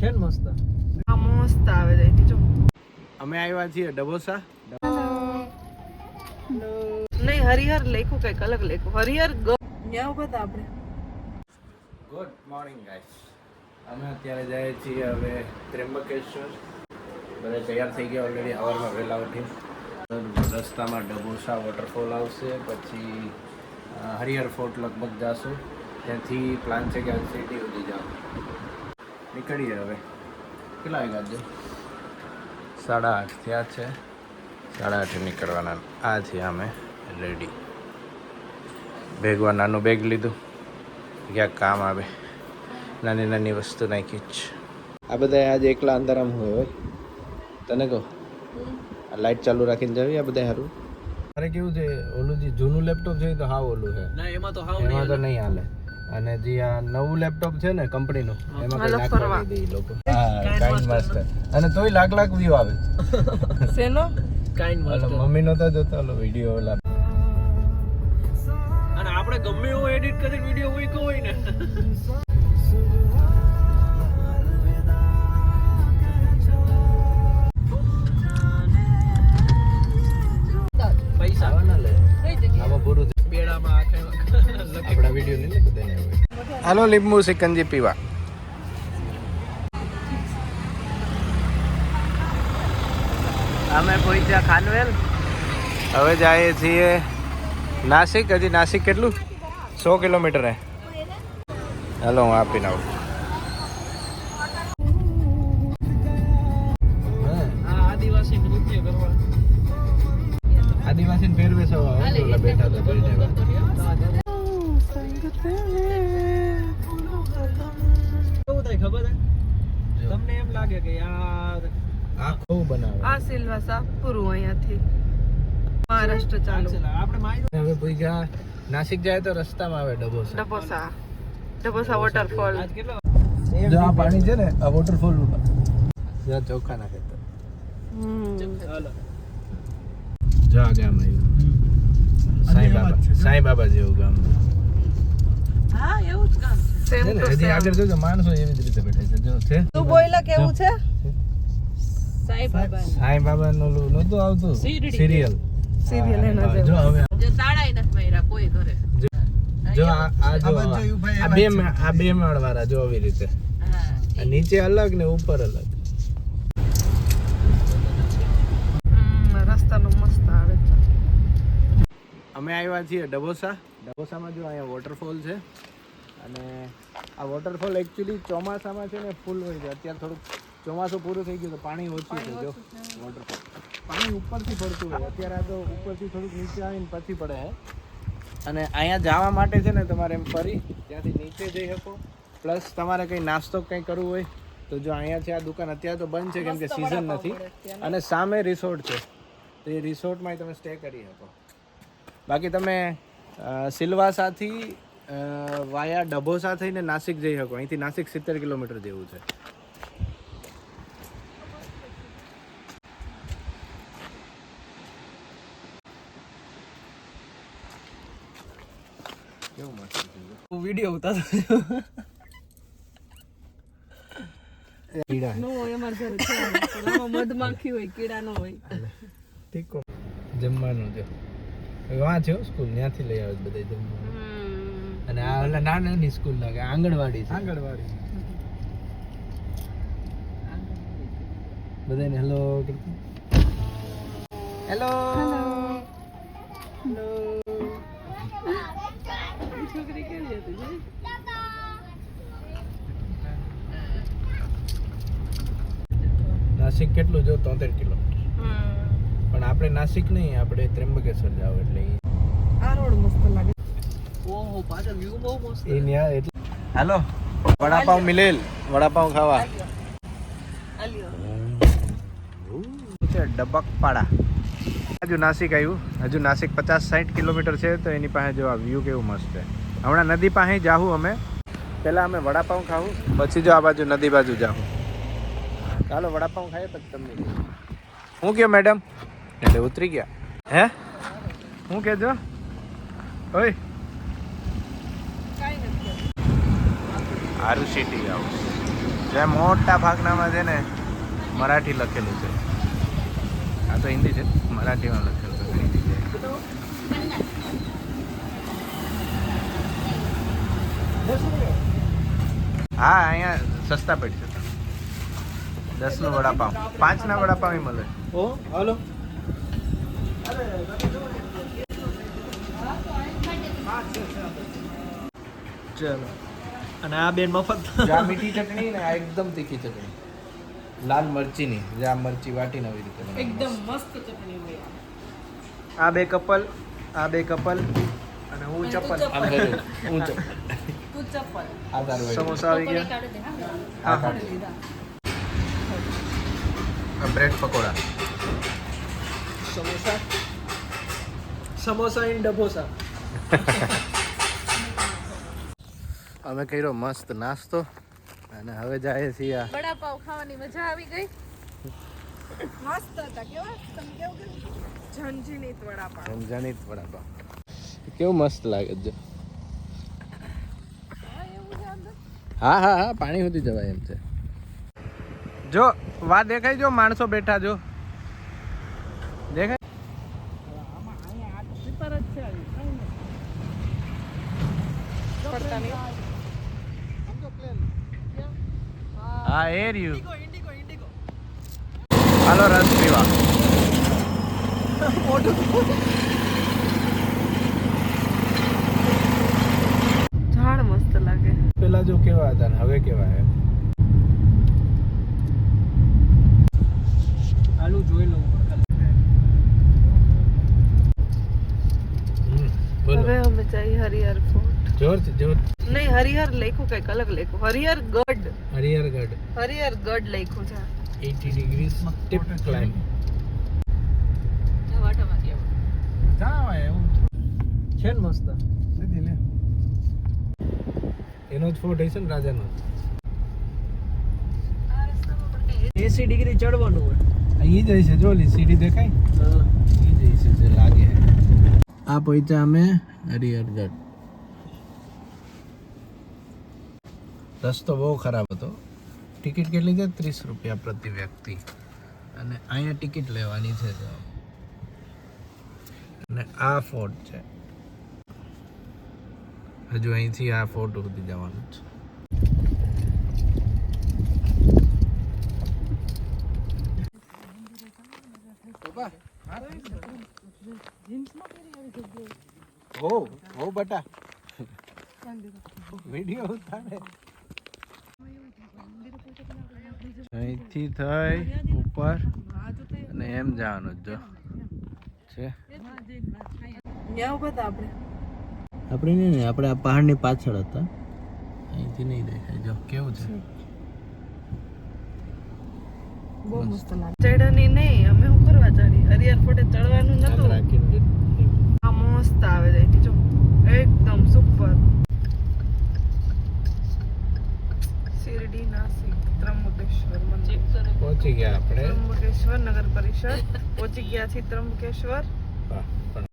છે ને મસ્ત? આ મસ્ત આવે છે. જો. અમે આવ્યા છીએ ડબોસા નહીં હરિહર લખ્યું કંઈક અલગ લખ્યું. હરિહર ગ ન્યા ઊભા હતા આપણે. ગુડ મોર્નિંગ ગાઈસ અમે અત્યારે જઈએ છીએ હવે ત્ર્યંબકેશ્વર. બધા તૈયાર થઈ ગયા ઓલરેડી સવારમાં વહેલા ઉઠી રસ્તામાં ડબોસા વોટરફોલ આવશે પછી હરિહર ફોર્ટ લગભગ જશું. ત્યાંથી પ્લાન છે કે સિટી સુધી જાવ નીકળીએ હવે. કેટલા વાગ્યા આજે? સાડા આઠ થયા છે. સાડા આઠે નીકળવાના. આ છીએ અમે રેડી બેગમાં નાનું બેગ લીધું. ક્યાંક કામ આવે. નાની નાની વસ્તુ નાખી જ. આ બધા આજે એકલા અંધારામાં હોય હોય. તને કહો? આ લાઈટ ચાલુ રાખીને જવી આ બધા સારું અરે કેવું છે ઓલું જે જૂનું લેપટોપ છે તો હાવ ઓલું છે. ના એમાં તો હાવ એમાં તો નહીં હાલે. અને જે આ નવું લેપટોપ છે ને કંપનીનું એમાં કઈ નાખવા. દે લોકો. હા કાઇન્ડ માસ્ટર અને તોય લાખ લાખ વ્યૂ આવે. શેનો? કાઇન્ડ ઓલો માસ્ટર મમ્મી નતો જોતો ઓલો વીડિયો ઓલા અને આપણે ગમે એવો એડિટ કરીને વીડિયો મૂક્યો હોય ને. પૈસા આવવાના લે. આમાં પૂરું બેડામાં આખે આપણા વીડિયો નહીં ને બધાને હવે. હાલો લીંબુ સિકંજી પીવા. અમે પહોંચ્યા ખાનવેલ હવે જઈએ છીએ નાસિક. હજી નાસિક કેટલું? સો કિલોમીટર હે. હાલો હું આપીને આવું. આદિવાસી નૃત્ય કરવા. આદિવાસી પહેરવેશ બેઠા કેવું થાય ખબર હે તમને એમ લાગે કે યાર આખું બનાવે. આ સિલવાસા પૂરું અહીંયાથી. મહારાષ્ટ્ર ચાલુ. આપણે માહિતી હવે ભૂગ્યા નાસિક જાય તો રસ્તામાં આવે ડબોસા ડબોસા ડબોસા વોટરફોલ આજ કેટલો? જો આ પાણી છે ને આ વોટરફોલ જ્યાં ચોખા નાખે તો જા ગામ આવ્યું. સાંઈ બાબા. સાંઈ બાબા જેવું ગામ. હા એવું જ કામ સેમ ટુ હજી આગળ જોજો માણસો એવી જ રીતે બેઠા છે. જો છે? તું બોયલા કેવું છે? સાઈ બાબા સાંઈ બાબા નું ઓલું આવતું. સિરિયલ. સિરિયલ. એના જો હવે જે તાળાઈ નથી માર્યા કોઈ ઘરે. જો આ આ જો આ બે આ બે માળ વાળા જો આવી રીતે. નીચે અલગ ને ઉપર અલગ. હમ, રસ્તાનું મસ્ત આવે છે. અમે આવ્યા છીએ ડબોસા ડબોસામાં જો અહીંયા વોટરફોલ છે. અને આ વોટરફોલ એકચ્યુઅલી ચોમાસામાં છે ને ફૂલ હોય છે. અત્યારે થોડુંક ચોમાસું પૂરું થઈ ગયું તો પાણી ઓછું છે જો. વોટરફોલ પાણી ઉપરથી પડતું હોય. અત્યારે આ તો ઉપરથી થોડુંક નીચે આવીને પછી પડે છે અને અહીંયા જવા માટે છે ને તમારે એમ ફરી ત્યાંથી નીચે જઈ શકો. પ્લસ તમારે કંઈ નાસ્તો કંઈ કરવું હોય તો જો અહીંયા છે આ દુકાન અત્યારે તો બંધ છે કેમ કે સિઝન નથી. અને સામે રિસોર્ટ છે. તો એ રિસોર્ટમાં તમે સ્ટે કરી શકો. બાકી તમે સિલવાસાથી વાયા ડભોસા થઈને નાસિક જઈ શકો. અહીંથી નાસિક સિત્તેર કિલોમીટર જેવું છે. વીડિયો ઉતારો કીડા નો હોય અમારા ઘરે છે પણ આમાં મધમાખી હોય કીડા નો હોય. ઠીક જમવાનું જો વાંચ્યો સ્કૂલ? ત્યાંથી લઈ આવે બધા જમવાનું. અને આ ઓલા નાની સ્કૂલ લાગે આંગણવાડી છે. આંગણવાડી. બધાને હેલો હેલો છોકરી કેવી હતી નાસિક કેટલું જો તોતેર કિલોમીટર. હમ. પણ આપણે નાસિક નહીં આપણે ત્રંબકેશ્વર જાવ એટલે આ રોડ મસ્ત લાગે. હાલો. વડાપાઉં મિલેલ. વડાપાઉં ખાવા. ડબકપાડા. હજુ નાસિક આવ્યું. હજુ નાસિક પચાસ સાઠ કિલોમીટર છે, તો એની પાસે જો આ વ્યૂ કેવું મસ્ત છે. હમણાં નદી પાસે જાહું અમે. પહેલાં અમે વડાપાઉં ખાવું, પછી જો આ બાજુ નદી બાજુ જાહું. ચાલો વડાપાઉં ખાઈએ પછી તમને. હું કયો મેડમ એટલે ઉતરી ગયા. હે? હું કહેજો ઓય કાંઈ નથી આરુ સિટી હાઉસ જે મોટા ભાગનામાં છે ને મરાઠી લખેલું છે. આ તો હિન્દી છે, મરાઠીમાં લખેલું છે હિન્દી છે હા, અહીંયા સસ્તા પડશે દસનું વડાપાવ. પાંચના વડાપાવ મળે. ઓ, હાલો. ચલો. અને આ બેન મફત. જે આ મીઠી ચટણી ને આ એકદમ તીખી ચટણી. લાલ મરચીની જે આ મરચી વાટીને આવી રીતે એકદમ મસ્ત ચટણી હોય આ. બે કપલ આ બે કપલ અને હું ચપ્પલ. હું ચપ્પલ. તું ચપ્પલ. આધાર સમોસા આવી ગયા. હા. હા લીધા બ્રેડ પકોડા. સમોસા. સમોસા ઇન ડબોસા અમે કર્યો મસ્ત નાસ્તો. અને હવે જાય છીએ આ વડાપાવ ખાવાની મજા આવી ગઈ. મસ્ત હતા. કેવા? તમે કેવું કેવું ઝનઝીનિત વડાપાવ. રમજાની વડાપાવ. કેવું મસ્ત લાગે છે. હા હા હા પાણી સુધી જવાય એમ છે. જો વા દેખાય જો માણસો બેઠા જો દેખાય પડતા નહીં હા એ રહ્યું. હાલો રસ પીવા. ઝાડ મસ્ત લાગે. પેલા જો કેવા હતા ને હવે કેવા હે આલુ જોઈ લઉં હવે અમે જઈએ હરિહર ફોર્ટ. જોર જોર હરિહર લખ્યું કંઈક અલગ લખ્યું. હરિહર ગઢ. હરિહર ગઢ. હરિહર ગઢ લખ્યું છે. 80 ડિગ્રી સ્ટેપ ક્લાઇમ્બ જાવાય એવું. છે ને મસ્ત. સીધી લે. એનો જ ફોટો છે ને રાજાનો. એસી ડિગ્રી ચડવાનું હોય. અહીં જઈ છે જો સીડી દેખાય? હા. ઈ છે જે લાગે. આ પૈસા અમે હરિહરગઢ રસ્તો બહુ ખરાબ હતો. ટિકિટ કેટલી છે? ત્રીસ રૂપિયા પ્રતિ વ્યક્તિ. અને અહીંયા ટિકિટ લેવાની છે તો. અને આ ફોર્ટ છે. હજુ અહીંથી આ ફોર્ટ સુધી જવાનું છે. હો હો બટા. વિડિયો ઉતારે. અહીંથી થઈ ઉપર અને એમ જવાનું જો છે. આપણે. નહીં ને આપણે આ પહાડની પાછળ હતા. અહીંથી નહીં દેખાય. જો કેવું છે? બહુ મસ્ત લાગે. ચડવાની નહીં અમે શું કરવા ચડી હરિહર ફોર્ટે ચડવાનું નતું. પહોંચી ગયા આપણે. ત્રંબકેશ્વર નગર પરિષદ. પહોંચી ગયા છીએ ત્રંબકેશ્વર